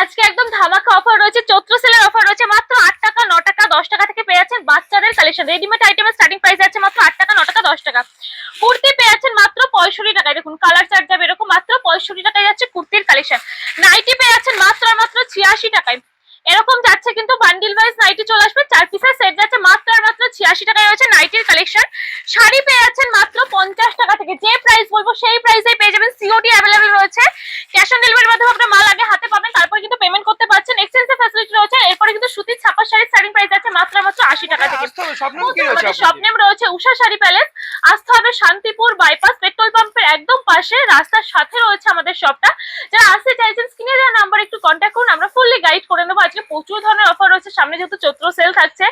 আজকে একদম ধামাকা অফার রয়েছে, চৈত্র সেলের অফার রয়েছে, মাত্র আট টাকা, ন টাকা, দশ টাকা থেকে পেয়ে যাচ্ছেন বাচ্চাদের কালেকশন রেডিমেড আইটেমের স্টার্টিং প্রাইস আছে মাত্র আট টাকা, ন টাকা, দশ টাকা। কুর্তি পেয়ে যাচ্ছেন মাত্র পঁয়ষট্টি টাকায়। দেখুন কালার চার্জ যাবে এরকম, মাত্র পঁয়ষট্টি টাকায় যাচ্ছে কুর্তির কালেকশন নাইটি পেয়ে যাচ্ছেন মাত্র মাত্র ছিয়াশি টাকায়। এরকম যাচ্ছে কিন্তু বান্ডিল ওয়াইজ নাইটি চলে আসবে। চার পিসের সেট যাচ্ছে মাত্র আর মাত্র ছিয়াশি টাকায় রয়েছে নাইটির কালেকশন শাড়ি পেয়ে যাচ্ছেন মাত্র পঞ্চাশ টাকা থেকে। যে প্রাইস বলব সেই প্রাইসে পেয়ে যাবেন। সিওডি অ্যাভেলেবেল রয়েছে। ক্যাশ অন ডেলিভারির মাধ্যমে আপনার মাল আগে হাতে পাবেন তারপর কিন্তু পেমেন্ট করতে পারছেন। এক্সচেঞ্জের ফ্যাসিলিটি রয়েছে। এরপরে কিন্তু সুতির ছাপা শাড়ির স্টার্টিং প্রাইস আছে মাত্র মাত্র আশি টাকা থেকে? স্বপ্নেম রয়েছে উষা শাড়ি প্যালেস আসতে হবে শান্তিপুর বাইপাস পেট্রোল পাম্পের একদম পাশে। রাস্তার সাথে রয়েছে আমাদের শপটা যারা আসতে চাইছেন স্ক্রিনে দেওয়া কন্ট্যাক্ট করুন আমরা ফুললি গাইড করে নেব। আজকে প্রচুর ধরনের অফার রয়েছে। সামনে যেহেতু চৈত্র সেল থাকছে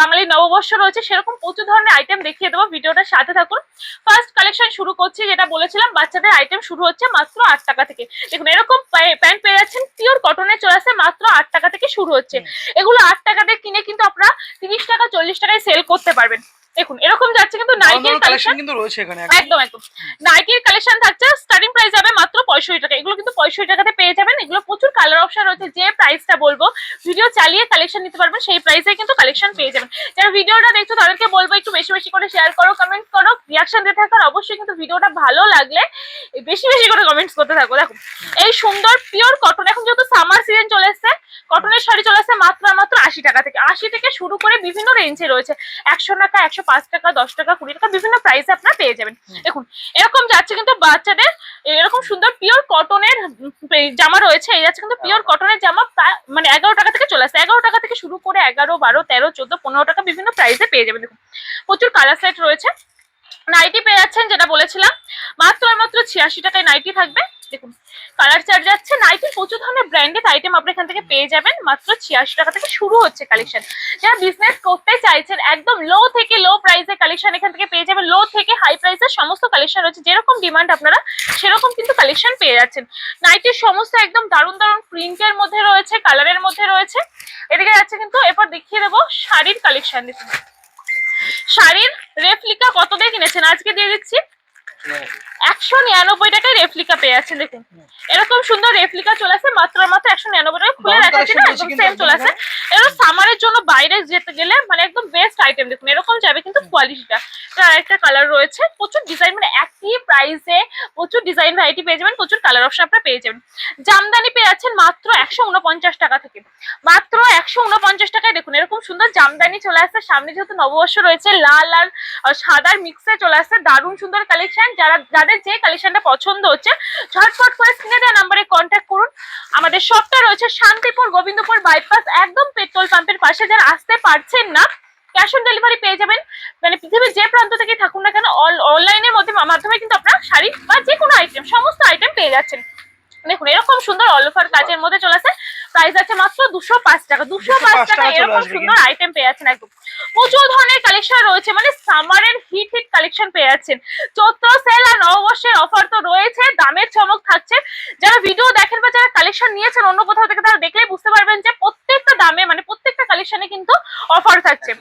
বাঙালি নববর্ষ রয়েছে সেরকম প্রচুর ধরনের আইটেম দেখিয়ে দেবো। ভিডিওটার সাথে থাকুন। ফার্স্ট কালেকশন শুরু করছি যেটা বলেছিলাম বাচ্চাদের আইটেম শুরু হচ্ছে মাত্র আট টাকা থেকে। দেখুন এরকম প্যান্ট পেয়ে যাচ্ছেন পিওর কটনের চলে আসে মাত্র আট টাকা থেকে শুরু হচ্ছে। এগুলো আট টাকা দিয়ে কিনে কিন্তু আপনারা তিরিশ টাকা চল্লিশ টাকায় সেল করতে পারবেন। দেখুন এরকম যাচ্ছে কিন্তু দারুণ কালেকশন কিন্তু রয়েছে এখানে একদম। একদম। নাইটির কালেকশন থাকছে স্টার্টিং প্রাইস যাবে মাত্র পঁয়ষট্টি টাকা। এগুলো কিন্তু পঁয়ষট্টি টাকাতে পেয়ে যাবেন। এগুলো প্রচুর কালার অপশন রয়েছে যে প্রাইসটা বলব ভিডিও চালিয়ে কালেকশন নিতে পারবেন সেই প্রাইসে কিন্তু কালেকশন পেয়ে যাবেন। যারা ভিডিওটা দেখছ তাদেরকে বলব একটু বেশি বেশি করে শেয়ার করো কমেন্ট করো রিয়াকশন দিতে থাকো আর অবশ্যই কিন্তু ভিডিওটা ভালো লাগলে বেশি বেশি করে কমেন্টস করতে থাকো। দেখো এই সুন্দর পিওর কটন এখন যেহেতু সামার এসছে কটনের শাড়ি চলে আসছে মাত্র মাত্র আশি টাকা থেকে। আশি থেকে শুরু করে বিভিন্ন রেঞ্জে রয়েছে। একশো টাকা একশো পাঁচ টাকা দশ টাকা কুড়ি টাকা বিভিন্ন প্রাইসে আপনারা পেয়ে যাবেন। দেখুন এরকম যাচ্ছে কিন্তু বাচ্চাদের এরকম সুন্দর পিওর কটনের জামা রয়েছে এই যাচ্ছে কিন্তু পিওর কটনের জামা প্রায় মানে এগারো টাকা থেকে চলে আসছে এগারো টাকা থেকে শুরু করে এগারো বারো তেরো চোদ্দ পনেরো টাকা বিভিন্ন প্রাইসে পেয়ে যাবেন। দেখুন প্রচুর কালার সেট রয়েছে। নাইটি পেয়ে যাচ্ছেন যেটা বলেছিলাম মাত্র মাত্র ছিয়াশি টাকায় নাইটি থাকবে। দেখুন, কালার চার্জ যাচ্ছে নাইটির প্রচুর ধরনের ব্র্যান্ডেড আইটেম আপনি এখান থেকে পেয়ে যাবেন, মাত্র ছিয়াশি টাকা থেকে শুরু হচ্ছে কালেকশন যারা বিজনেস করতে চাইছেন, একদম লো থেকে লো প্রাইসে কালেকশন এখান থেকে পেয়ে যাবেন লো থেকে হাই প্রাইসের সমস্ত কালেকশন রয়েছে, যেরকম ডিমান্ড আপনারা সেরকম কিন্তু কালেকশন পেয়ে যাচ্ছেন। নাইটির সমস্ত একদম দারুণ দারুণ প্রিন্টের মধ্যে রয়েছে কালারের মধ্যে রয়েছে। এদিকে যাচ্ছে কিন্তু, এরপর দেখিয়ে দেবো শাড়ির কালেকশন দেখুন। শাড়ির রেপ্লিকা কত দিয়ে কিনেছেন? আজকে দিয়ে দিচ্ছি। একশো নিরানব্বই টাকায় রেপ্লিকা পেয়ে যাচ্ছেন দেখুন। এরকম সুন্দর রেপ্লিকা চলে আসে মাত্র মাত্র একশো নিরানব্বই টাকা খুলে দারুণ দেখাচ্ছি না একদম সেম চলে আসে। এরকম সামারের জন্য বাইরে যেতে গেলে মানে একদম বেস্ট আইটেম দেখুন এরকম যাবে কিন্তু কোয়ালিটিটা একটা কালার রয়েছে প্রচুর ডিজাইন মানে একই প্রাইসে প্রচুর ডিজাইন ভ্যারাইটি পেয়ে যাবেন, প্রচুর কালার অপশন আপনারা পেয়ে যাবেন। জামদানি পেয়ে যাচ্ছেন মাত্র একশো উনপঞ্চাশ টাকা থেকে। মাত্র একশো উনপঞ্চাশ টাকায় দেখুন, এরকম সুন্দর জামদানি চলে আসছে। সামনে যেহেতু নববর্ষ রয়েছে, লাল আর সাদার মিক্সে চলে আসছে। দারুণ সুন্দর কালেকশন যারা, যাদের যে কালেকশনটা পছন্দ হচ্ছে ঝটফট করে স্ক্রিনে দেওয়া নাম্বারে কন্ট্যাক্ট করুন। আমাদের শপটা রয়েছে শান্তিপুর গোবিন্দপুর বাইপাস একদম পেট্রোল পাম্পের পাশে। যারা আসতে পারছেন না ক্যাশ অন ডেলিভারি পেয়ে যাবেন। মানে পৃথিবীর যে প্রান্ত থেকে থাকুন না কেন অনলাইনের মধ্যে মাধ্যমে কিন্তু আপনারা শাড়ি বা যে কোনো আইটেম সমস্ত আইটেম পেয়ে যাচ্ছেন। দেখুন এরকম সুন্দর অল ওভার কাজের মধ্যে চলেছে আসে। প্রাইস আছে মাত্র দুশো পাঁচ টাকা। দুশো পাঁচ টাকা টাকা এরকম সুন্দর আইটেম পেয়ে যাচ্ছেন একদম। প্রচুর ধরনের কালেকশন রয়েছে মানে সামারের হিট হিট কালেকশন পেয়ে যাচ্ছেন। চৈত্র সেল আর নববর্ষের অফার তো রয়েছে, দামের চমক থাকছে। যারা ভিডিও দেখেন বা যারা কালেকশন নিয়েছেন অন্য কোথাও থেকে, তারা দেখলেই বুঝতে পারবেন যে প্রত্যেকটা দামে মানে প্রত্যেকটা কালেকশনে কিন্তু অফার থাকছে।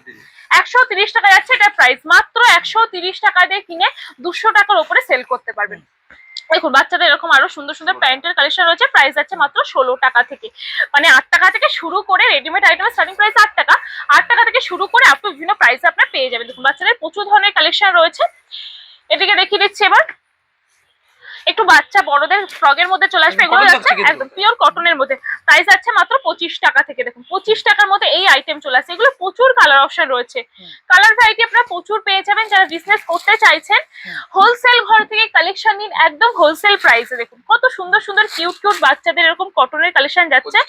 একশো তিরিশ টাকা যাচ্ছে এটা প্রাইস মাত্র একশো তিরিশ টাকা দিয়ে কিনে দুশো টাকার উপরে সেল করতে পারবেন। দেখুন বাচ্চাদের এরকম আরও সুন্দর সুন্দর প্যান্টের কালেকশন রয়েছে। প্রাইস আছে মাত্র ষোলো টাকা থেকে। মানে আট টাকা থেকে শুরু করে রেডিমেড আইটেমের স্টার্টিং প্রাইস আট টাকা। আট টাকা থেকে শুরু করে আপনি টু বিভিন্ন প্রাইসে আপনার পেয়ে যাবেন। দেখুন বাচ্চাদের প্রচুর ধরনের কালেকশন রয়েছে। এদিকে দেখিয়ে দিচ্ছি এবার। একটু বাচ্চা বড়দের ফ্রগের মধ্যে চলে আসবে এগুলো যাচ্ছে একদম পিওর কটনের মধ্যে। প্রাইস আছে মাত্র পঁচিশ টাকা থেকে। দেখুন পঁচিশ টাকার মধ্যে এই আইটেম চলে আসছে এগুলো প্রচুর কালার অপশন রয়েছে। কালার ভ্যারাইটি আপনারা প্রচুর পেয়ে যাবেন। যারা বিজনেস করতে চাইছেন হোলসেল ঘর থেকে কালেকশন নিন একদম হোলসেল প্রাইসে দেখুন কত সুন্দর সুন্দর কিউট কিউট বাচ্চাদের এরকম কটনের কালেকশন যাচ্ছে।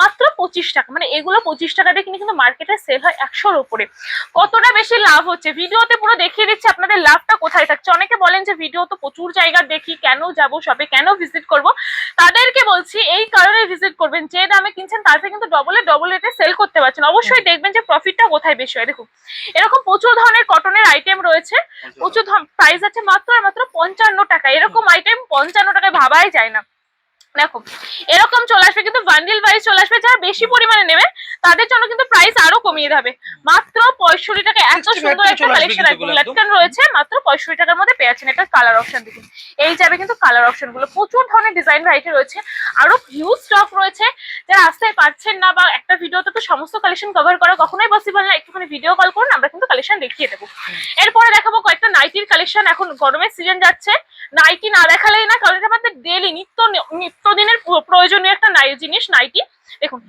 মাত্র পঁচিশ টাকা। মানে এগুলো পঁচিশ টাকা দিয়ে কিনে কিন্তু মার্কেটে সেল হয় একশোর উপরে। কতটা বেশি লাভ হচ্ছে? ভিডিওতে পুরো দেখিয়ে দিচ্ছে আপনাদের লাভটা কোথায় থাকছে। অনেকে বলেন যে ভিডিও তো প্রচুর জায়গা দেখি কেন যাব শপে কেন ভিজিট করব তাদেরকে বলছি এই কারণে ভিজিট করবেন যে দামে কিনছেন তাতে কিন্তু ডবলে ডবল রেটে সেল করতে পারছেন। অবশ্যই দেখবেন যে প্রফিটটা কোথায় বেশি হয় দেখুন। এরকম প্রচুর ধরনের কটনের আইটেম রয়েছে প্রচুর প্রাইস আছে মাত্র আর মাত্র পঞ্চান্ন টাকা। এরকম আইটেম পঞ্চান্ন টাকায় ভাবাই যায় না। দেখো এরকম চলে আসবে কিন্তু বান্ডিল ওয়াইজ চলে আসবে যারা বেশি পরিমাণে নেবে তাদের জন্য কিন্তু প্রাইস আরও কমিয়ে দেবে। মাত্র পঁয়ষট্টি টাকা এত সুন্দর একটা কালেকশন একদম। রয়েছে মাত্র পঁয়ষট্টি টাকার মধ্যে পেয়ে যাচ্ছেন এটা কালার অপশন দেখুন। এই যাবে কিন্তু কালার অপশনগুলো। প্রচুর ধরনের ডিজাইন ভ্যারাইটি রয়েছে। আরও হিউজ স্টক রয়েছে। যারা আসতে পারছেন না বা একটা ভিডিওতে তো সমস্ত কালেকশন কভার করা কখনোই পসিবল না একটুখানি ভিডিও কল করুন আমরা কিন্তু কালেকশন দেখিয়ে দেবো। এরপরে দেখাবো কয়েকটা নাইটির কালেকশন এখন গরমের সিজন যাচ্ছে। নাইটি না দেখালেই না কারণ এটা আমাদের ডেলি নিত্য নিত্যদিনের প্রয়োজনীয় একটা জিনিস নাইটি দেখুন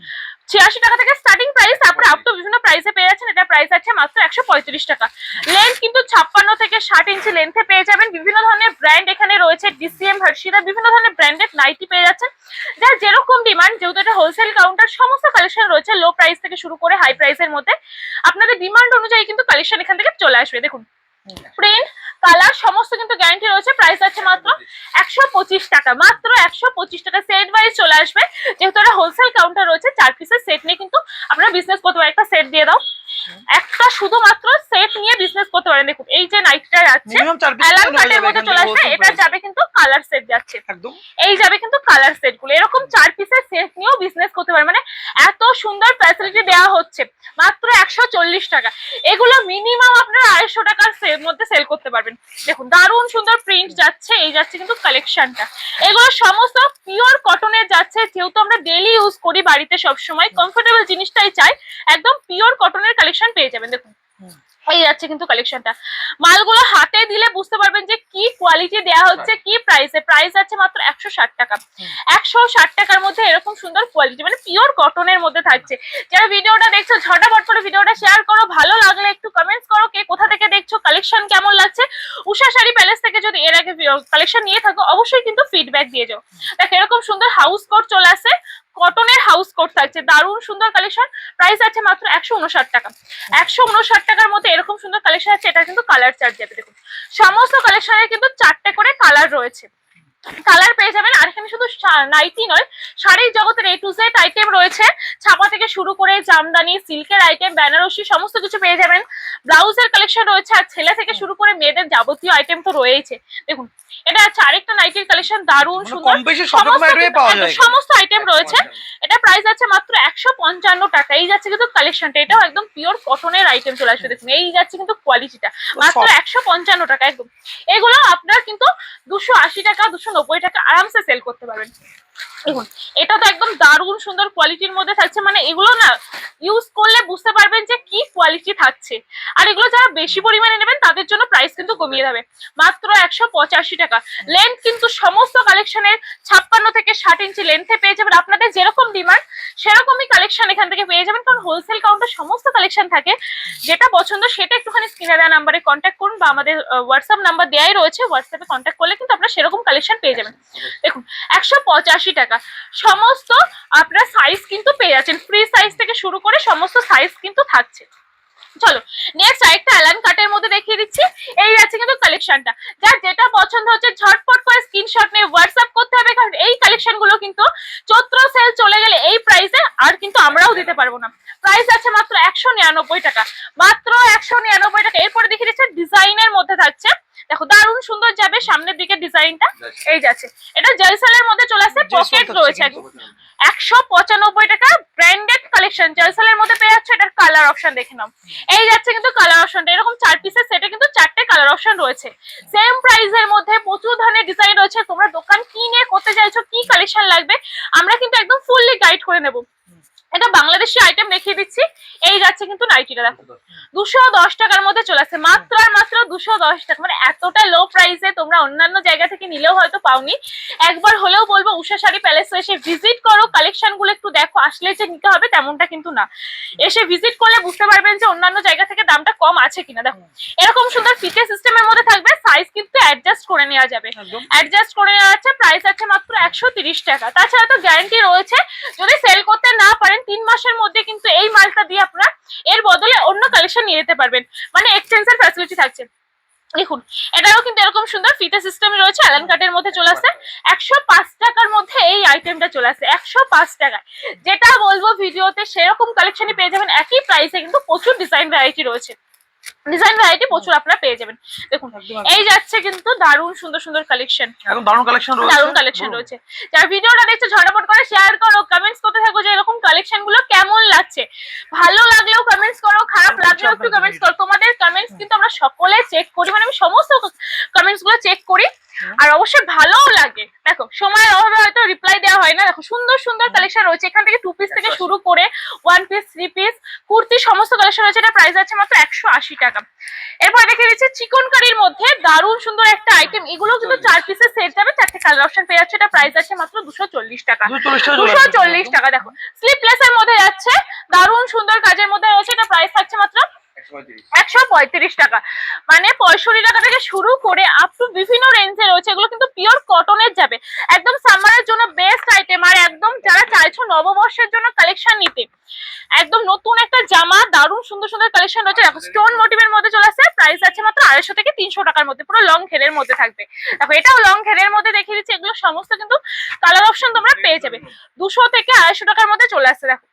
ছিয়াশি টাকা থেকে স্টার্টিং প্রাইস তারপরে আপ টু বিভিন্ন প্রাইসে পেয়ে যাচ্ছেন। এটা প্রাইস আছে মাত্র একশো পঁয়ত্রিশ টাকা। লেন্থ কিন্তু ছাপ্পান্ন থেকে ষাট ইঞ্চি লেন্থে পেয়ে যাবেন। বিভিন্ন ধরনের ব্র্যান্ড এখানে রয়েছে ডিসিএম হার্সিরা বিভিন্ন ধরনের ব্র্যান্ডেড নাইটি পেয়ে যাচ্ছেন। যার যেরকম ডিমান্ড যেহেতু এটা হোলসেল কাউন্টার সমস্ত কালেকশন রয়েছে লো প্রাইস থেকে শুরু করে হাই প্রাইসের মধ্যে। আপনাদের ডিমান্ড অনুযায়ী কিন্তু কালেকশন এখান থেকে চলে আসবে। দেখুন প্রিন্ট কালার সমস্ত কিন্তু গ্যারান্টি রয়েছে। প্রাইস আছে মাত্র একশো পঁচিশ টাকা। মাত্র একশো পঁচিশ টাকা সেট ওয়াইজ চলে আসবে। যেহেতু এটা হোলসেল কাউন্টার রয়েছে চার পিসের সেট নিয়ে কিন্তু আপনারা বিজনেস করতে পারেন একটা সেট দিয়ে দাও। একটা শুধুমাত্র সেট নিয়ে বিজনেস করতে পারেন। দেখুন এই যে নাইটটা যাচ্ছে অ্যালান কাটের মধ্যে চলে আসবে। এটা যাবে কিন্তু কালার সেট যাচ্ছে। একদম। এই যাবে কিন্তু কালার সেটগুলো। এরকম চার পিসের সেট নিয়েও বিজনেস করতে পারেন। মানে এত সুন্দর ফ্যাসিলিটি দেওয়া হচ্ছে। মাত্র একশো চল্লিশ টাকা। এগুলো মিনিমাম আপনারা আড়াইশো টাকার মধ্যে সেল করতে পারবেন। দেখুন, দারুণ সুন্দর প্রিন্ট যাচ্ছে, এই যাচ্ছে কিন্তু কালেকশনটা এগুলো সমস্ত পিওর কটনের যাচ্ছে, যেহেতু আমরা ডেলি ইউজ করি বাড়িতে সবসময় কমফোর্টেবল জিনিসটাই চাই, একদম পিওর কটনের কালেকশন পেয়ে যাবেন দেখুন। এই যাচ্ছে কিন্তু কালেকশনটা মালগুলো হাতে দিলে বুঝতে পারবেন যে কি কোয়ালিটি দেওয়া হচ্ছে কি প্রাইসে প্রাইস আছে মাত্র একশো ষাট টাকা। একশো ষাট টাকার মধ্যে এরকম সুন্দর কোয়ালিটি মানে পিওর কটনের মধ্যে থাকছে। যারা ভিডিওটা দেখছ ঝটাপট করে ভিডিওটা শেয়ার করো। ভালো লাগলে একটু কমেন্টস করো কে কোথা থেকে দেখছ কালেকশন কেমন লাগছে। উষা শাড়ি প্যালেস থেকে যদি এর আগে কালেকশন নিয়ে থাকো অবশ্যই কিন্তু ফিডব্যাক দিয়ে যাও। দেখ এরকম সুন্দর হাউস কোট চলে আসে। কটনের হাউস কোট থাকছে, দারুণ সুন্দর কালেকশন প্রাইস আছে মাত্র একশো উনষাট টাকা। একশো উনষাট টাকার মধ্যে এরকম সুন্দর কালেকশন আছে এটা কিন্তু কালার চার্জ যাবে, দেখুন। সমস্ত কালেকশনের কিন্তু চারটে করে কালার রয়েছে। কালার পেয়ে যাবেন। আর এখানে শুধু নাইটি নয় শাড়ির জগতের এ টু জেড আইটেম রয়েছে। ছাপা থেকে শুরু করে জামদানি সিল্কের আইটেম বেনারসি সমস্ত কিছু পেয়ে যাবেন। ব্লাউজের কালেকশন রয়েছে আর ছেলে থেকে শুরু করে মেয়েদের যাবতীয় আইটেম তো রয়েছে দেখুন এটা আছে আরেকটা নাইটির কালেকশন দারুণ মানে সুন্দর। সমস্ত আইটেম রয়েছে। এটা প্রাইস আছে মাত্র একশো পঞ্চান্ন টাকা। এই যাচ্ছে কিন্তু কালেকশনটা এটাও একদম পিওর কটনের আইটেম চলে আসবে দেখুন এই যাচ্ছে কিন্তু কোয়ালিটিটা মাত্র একশো পঞ্চান্ন টাকা একদম। এগুলো আপনার কিন্তু দুশো আশি টাকা দুশো নব্বই টাকা আরামসে সেল করতে পারবেন। দেখুন, এটা তো একদম দারুণ সুন্দর কোয়ালিটির মধ্যে থাকছে। মানে এগুলো না ইউজ করলে বুঝতে পারবেন যে কি কোয়ালিটি থাকছে। আর এগুলো যারা বেশি পরিমাণে নেবেন, তাদের জন্য প্রাইস কিন্তু কমিয়ে দেবে মাত্র একশো পঁচাশি টাকা। লেন্থ কিন্তু সমস্ত কালেকশনের ছাপ্পান্ন থেকে ষাট ইঞ্চি লেন্থে পেয়ে যাবেন। আপনাদের যেরকম ডিমান্ড সেরকমই কালেকশন এখান থেকে পেয়ে যাবেন। কারণ হোলসেল কাউন্টার সমস্ত কালেকশন থাকে। যেটা পছন্দ সেটা একটুখানি স্ক্রিনে দেওয়া নাম্বারে কন্ট্যাক্ট করুন বা আমাদের হোয়াটসঅ্যাপ নাম্বার দেওয়াই রয়েছে। হোয়াটসঅ্যাপে কন্ট্যাক্ট করলে কিন্তু আপনারা সেরকম কালেকশন পেয়ে যাবেন। দেখুন, একশো পঁচাশি টাকা। সমস্ত আপনার সাইজ কিন্তু পেয়ে যাচ্ছেন। ফ্রি সাইজ থেকে শুরু করে সমস্ত সাইজ কিন্তু থাকছে। চলো নেক্সট আরেকটা অ্যালান কাটের মধ্যে দেখিয়ে দিচ্ছি। এই আছে কিন্তু কালেকশনটা যার যেটা পছন্দ হচ্ছে, ঝটপট করে স্ক্রিনশট নিয়ে হোয়াটসঅ্যাপ করতে হবে, কারণ এই কালেকশনগুলো কিন্তু চৈত্র সেল চলে গেলে এই প্রাইসে আর কিন্তু আমরাও দিতে পারব না। প্রাইস আছে মাত্র একশো নিরানব্বই টাকা। মাত্র একশো নিরানব্বই টাকা। এরপরে দেখিয়ে দিচ্ছে ডিজাইনের মধ্যে থাকছে। দেখো দারুণ সুন্দর যাবে সামনের দিকে ডিজাইনটা। এই যাচ্ছে। এটা জয়সালের মধ্যে চলে আসছে পকেট রয়েছে একশো পঁচানব্বই টাকা ব্র্যান্ডেড কালেকশন জয়সালের মধ্যে পেয়ে যাচ্ছে এটার কালার অপশন দেখে নাও। এই যাচ্ছে কিন্তু কালার অপশনটা এরকম চার পিসের সেটে কিন্তু চারটে কালার অপশন রয়েছে। সেম প্রাইসের মধ্যে প্রচুর ধরনের ডিজাইন রয়েছে। তোমরা দোকান কি নিয়ে করতে চাইছো কি কালেকশন লাগবে আমরা কিন্তু একদম ফুললি গাইড করে নেব। এটা বাংলাদেশি আইটেম দেখিয়ে দিচ্ছি। এই যাচ্ছে কিন্তু নাইটিটা দেখো। দুশো দশ টাকার মধ্যে চলে আসছে। মাত্র আর মাত্র দুশো দশ টাকা। মানে এতটা লো প্রাইসে তোমরা অন্যান্য জায়গা থেকে নিলেও হয়তো পাওনি। একবার হলেও বলব উষা শাড়ি প্যালেসে এসে ভিজিট করো। কালেকশনগুলো একটু দেখো। আসলে যে নিতে হবে তেমনটা কিন্তু না। এসে ভিজিট করলে বুঝতে পারবেন যে অন্যান্য জায়গা থেকে দামটা কম আছে কিনা। দেখো এরকম সুন্দর ফিতে সিস্টেমের মধ্যে থাকবে। সাইজ কিন্তু অ্যাডজাস্ট করে নেওয়া যাবে। অ্যাডজাস্ট করে নেওয়া যাচ্ছে প্রাইস আছে মাত্র একশো তিরিশ টাকা। তাছাড়া তো গ্যারান্টি রয়েছে। যদি সেল করতে না পারেন তিন মাসের মধ্যে কিন্তু এই মালটা দিয়ে আপনারা এর বদলে অন্য কালেকশন নিয়ে যেতে পারবেন। মানে এক্সচেঞ্জের ফ্যাসিলিটি থাকছে। দেখুন এটাও কিন্তু এরকম সুন্দর ফিতে সিস্টেম রয়েছে অ্যালান কার্ডের মধ্যে চলে আসছে। একশো পাঁচ টাকার মধ্যে এই আইটেমটা চলে আসছে, একশো পাঁচ টাকায়। যেটা বলব ভিডিওতে সেরকম কালেকশনই পেয়ে যাবেন, একই প্রাইসে কিন্তু প্রচুর ডিজাইন ভ্যারাইটি রয়েছে। ডিজাইন ভ্যারাইটি প্রচুর আপনারা পেয়ে যাবেন। দেখুন এই যাচ্ছে কিন্তু দারুণ সুন্দর সুন্দর কালেকশন এখন দারুণ কালেকশন রয়েছে। দারুণ কালেকশন রয়েছে। যার ভিডিওটা দেখছ ঝটাপট করে শেয়ার করো কমেন্টস করতে থাকো যে এরকম কালেকশনগুলো কেমন লাগছে। ভালো লাগলেও কমেন্টস করো খারাপ লাগলেও একটু কমেন্টস করো। তোমাদের কমেন্টস কিন্তু আমরা সকলে চেক করি মানে আমি সমস্ত কমেন্টসগুলো চেক করি। আর অবশ্যই ভালোও লাগে। দেখো সময়ের অভাবে হয়তো রিপ্লাই দেওয়া হয় না। দেখো সুন্দর সুন্দর কালেকশন রয়েছে। এখান থেকে টু পিস থেকে শুরু করে one piece three piece kurti সমস্ত কালেকশন রয়েছে। এটা প্রাইস আছে মাত্র একশো আশি টাকা। এরপর দেখে দিচ্ছি চিকন কারির মধ্যে দারুণ সুন্দর একটা আইটেম এগুলো কিন্তু চার পিসের সেট যাবে চারটে কালার অপশন পেয়ে যাচ্ছে। এটা প্রাইস আছে মাত্র দুশো চল্লিশ টাকা। দুশো চল্লিশ টাকা দেখো। স্লিপলেস এর মধ্যে যাচ্ছে। দারুণ সুন্দর কাজের মধ্যে রয়েছে। এটা প্রাইস থাকছে মাত্র একশো পঁয়ত্রিশ। টাকা। মানে পঁয়ষট্টি টাকা থেকে শুরু করে আপ টু বিভিন্ন রয়েছে, এগুলো কিন্তু পিওর কটনের যাবে। একদম সামারের জন্য বেস্ট আইটেম আর একদম যারা চাইছো নববর্ষের জন্য কালেকশন নিতে, একদম নতুন একটা জামা, দারুণ সুন্দর সুন্দর কালেকশন রয়েছে। দেখো স্টোন মোটিভের মধ্যে চলে আসছে প্রাইস আছে মাত্র আড়াইশো থেকে তিনশো টাকার মধ্যে, পুরো লং ঘেরের মধ্যে থাকবে। দেখো, এটাও লং ঘেরের মধ্যে দেখিয়ে দিচ্ছি, এগুলো সমস্ত কিন্তু কালার অপশন তোমরা পেয়ে যাবে। দুশো থেকে আড়াইশো টাকার মধ্যে চলে আসছে, দেখো।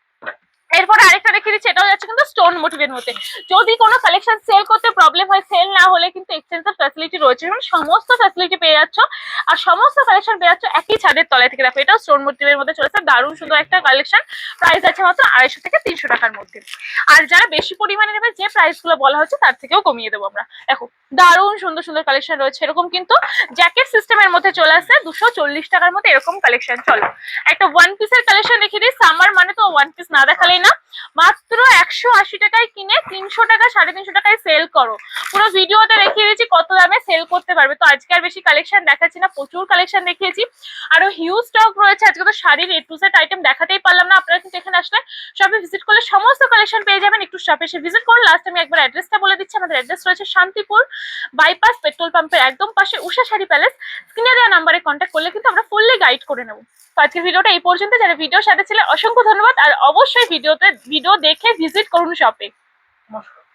এরপরে আরেকটা দেখিয়ে দিচ্ছি যাচ্ছে কিন্তু স্টোন মোটিভের মধ্যে। যদি কোনো কালেকশন সেল করতে প্রবলেম হয় সেল না হলে কিন্তু এক্সচেঞ্জের ফ্যাসিলিটি রয়েছে। এবং সমস্ত ফ্যাসিলিটি পেয়ে যাচ্ছ আর সমস্ত কালেকশন পেয়ে যাচ্ছ একই ছাদের তলায় থেকে। দেখো, এটাও স্টোন মোটিভের মধ্যে চলেছে। দারুণ সুন্দর একটা কালেকশন প্রাইস আছে মাত্র আড়াইশো থেকে তিনশো টাকার মধ্যে। আর যারা বেশি পরিমাণে নেবে, যে প্রাইসগুলো বলা হচ্ছে, তার থেকেও কমিয়ে দেবো আমরা। দেখো, দারুণ সুন্দর সুন্দর কালেকশন রয়েছে। এরকম কিন্তু জ্যাকেট সিস্টেমের মধ্যে চলে আসছে দুশো চল্লিশ টাকার মধ্যে এরকম কালেকশন চলো। একটা ওয়ান পিসের কালেকশন দেখিয়ে দিই। সামার মানে তো ওয়ান পিস না দেখালেই না। মাত্র একশো আশি টাকায় কিনে তিনশো টাকা, সাড়ে তিনশো টাকায় সেল করো। পুরো ভিডিওতে দেখিয়ে দিয়েছি কত দামে সেল করতে পারবে। তো আজকে আর বেশি কালেকশন দেখাচ্ছি না, প্রচুর কালেকশন দেখিয়েছি। আরও হিউজ স্টক রয়েছে, আজকে তো শাড়ির এ টু সেট আইটেম দেখাতেই পারলাম না। আপনারা কিন্তু এখানে আসলে শপে ভিজিট করলে সমস্ত কালেকশন পেয়ে যাবেন। একটু শপে এসে ভিজিট করুন। লাস্ট আমি একবার অ্যাড্রেসটা বলে দিচ্ছি। আমাদের অ্যাড্রেস রয়েছে শান্তিপুর বাইপাস পেট্রোল পাম্পের একদম পাশে উষা শাড়ি প্যালেস স্ক্রিনে দেওয়া নাম্বারে কন্ট্যাক্ট করলে কিন্তু আমরা ফুললি গাইড করে নেব। তো আজকের ভিডিওটা এই পর্যন্ত। যারা ভিডিওর সাথে ছিল, অসংখ্য ধন্যবাদ। আর অবশ্যই ভিডিওতে ভিডিও দেখে ভিজিট করুন শপে নমস্কার